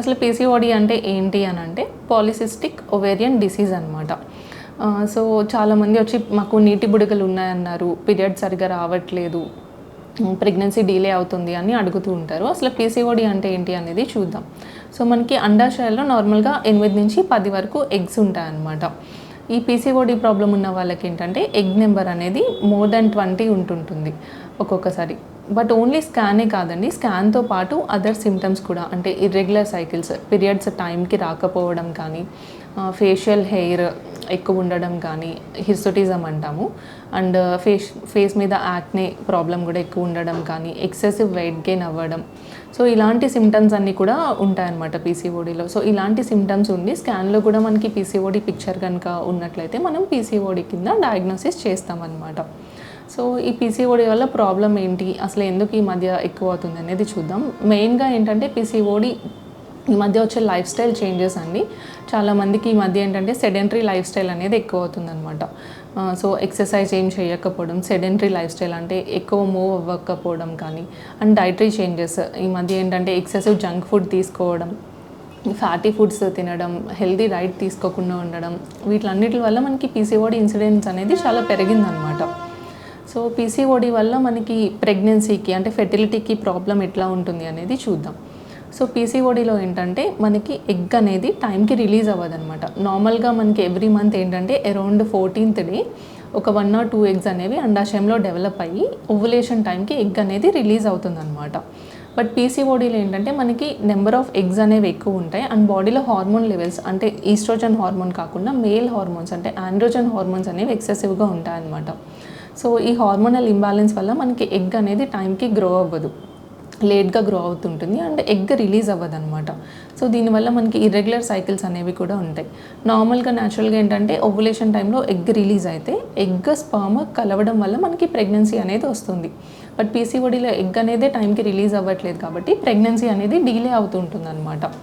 అసలు పీసీఓడి అంటే ఏంటి అని అంటే పాలిసిస్టిక్ ఒవేరియన్ డిసీజ్ అనమాట సో చాలామంది వచ్చి మాకు నీటి బుడగలు ఉన్నాయన్నారు పీరియడ్ సరిగా రావట్లేదు ప్రెగ్నెన్సీ డిలే అవుతుంది అని అడుగుతూ ఉంటారు. అసలు పీసీఓడి అంటే ఏంటి అనేది చూద్దాం. సో మనకి అండాశయాల్లో నార్మల్గా ఎనిమిది నుంచి పది వరకు ఎగ్స్ ఉంటాయన్నమాట. ఈ పీసీఓడి ప్రాబ్లం ఉన్న వాళ్ళకి ఏంటంటే ఎగ్ నెంబర్ అనేది మోర్ దెన్ ట్వంటీ ఉంటుంటుంది ఒక్కొక్కసారి. బట్ ఓన్లీ స్కానే కాదండి. స్కాన్తో పాటు అదర్ సిమ్టమ్స్ కూడా అంటే ఇర్రెగ్యులర్ సైకిల్స్ పీరియడ్స్ టైంకి రాకపోవడం కానీ ఫేషియల్ హెయిర్ ఎక్కువ ఉండడం కానీ హిర్సోటిజం అంటాము. అండ్ ఫేస్ ఫేస్ మీద యాక్నే ప్రాబ్లం కూడా ఎక్కువ ఉండడం కానీ ఎక్సెసివ్ వెయిట్ గెయిన్ అవ్వడం. సో ఇలాంటి సిమ్టమ్స్ అన్నీ కూడా ఉంటాయన్నమాట పీసీఓడిలో. సో ఇలాంటి సిమ్టమ్స్ ఉండి స్కాన్లో కూడా మనకి పీసీఓడి పిక్చర్ కనుక ఉన్నట్లయితే మనం పీసీఓడి కింద డయాగ్నోసిస్ చేస్తామన్నమాట. సో ఈ పీసీఓడి వల్ల ప్రాబ్లం ఏంటి అసలు ఎందుకు ఈ మధ్య ఎక్కువ అవుతుంది అనేది చూద్దాం. మెయిన్గా ఏంటంటే పీసీఓడి ఈ మధ్య వచ్చే లైఫ్ స్టైల్ చేంజెస్ అండి. చాలామందికి ఈ మధ్య ఏంటంటే సెడెంటరీ లైఫ్ స్టైల్ అనేది ఎక్కువ అవుతుందన్నమాట సో ఎక్సర్సైజ్ ఏం చేయకపోవడం సెడెంటరీ లైఫ్ స్టైల్ అంటే ఎక్కువ మూవ్ అవ్వకపోవడం కానీ అండ్ డైటరీ చేంజెస్. ఈ మధ్య ఏంటంటే ఎక్సెసివ్ జంక్ ఫుడ్ తీసుకోవడం ఫ్యాటీ ఫుడ్స్ తినడం హెల్దీ డైట్ తీసుకోకుండా ఉండడం వీటిలన్నిటి వల్ల మనకి పీసీఓడి ఇన్సిడెంట్స్ అనేది చాలా పెరిగిందనమాట సో పీసీఓడి వల్ల మనకి ప్రెగ్నెన్సీకి అంటే ఫెర్టిలిటీకి ప్రాబ్లం ఎట్లా ఉంటుంది అనేది చూద్దాం. సో పీసీఓడిలో ఏంటంటే మనకి ఎగ్ అనేది టైంకి రిలీజ్ అవ్వదన్నమాట. నార్మల్గా మనకి ఎవ్రీ మంత్ ఏంటంటే అరౌండ్ ఫోర్టీన్త్ డే ఒక వన్ ఆర్ టూ ఎగ్స్ అనేవి అండాశయంలో డెవలప్ అయ్యి ఓవులేషన్ టైంకి ఎగ్ అనేది రిలీజ్ అవుతుందన్నమాట. బట్ పీసీఓడీలో ఏంటంటే మనకి నెంబర్ ఆఫ్ ఎగ్స్ అనేవి ఎక్కువ ఉంటాయి. అండ్ బాడీలో హార్మోన్ లెవెల్స్ అంటే ఈస్ట్రోజన్ హార్మోన్ కాకుండా మేల్ హార్మోన్స్ అంటే ఆండ్రోజన్ హార్మోన్స్ అనేవి ఎక్సెసివ్గా ఉంటాయన్నమాట. సో ఈ హార్మోనల్ ఇంబ్యాలెన్స్ వల్ల మనకి ఎగ్ అనేది టైంకి గ్రో అవ్వదు. లేట్గా గ్రో అవుతుంటుంది అండ్ ఎగ్ రిలీజ్ అవ్వదు అనమాట సో దీనివల్ల మనకి ఇర్రెగ్యులర్ సైకిల్స్ అనేవి కూడా ఉంటాయి. నార్మల్గా న్యాచురల్గా ఏంటంటే ఓవులేషన్ టైంలో ఎగ్ రిలీజ్ అయితే ఎగ్ స్పామ్ కలవడం వల్ల మనకి ప్రెగ్నెన్సీ అనేది వస్తుంది. బట్ పీసీఓడిలో ఎగ్ అనేది టైంకి రిలీజ్ అవ్వట్లేదు కాబట్టి ప్రెగ్నెన్సీ అనేది డీలే అవుతుంటుంది అనమాట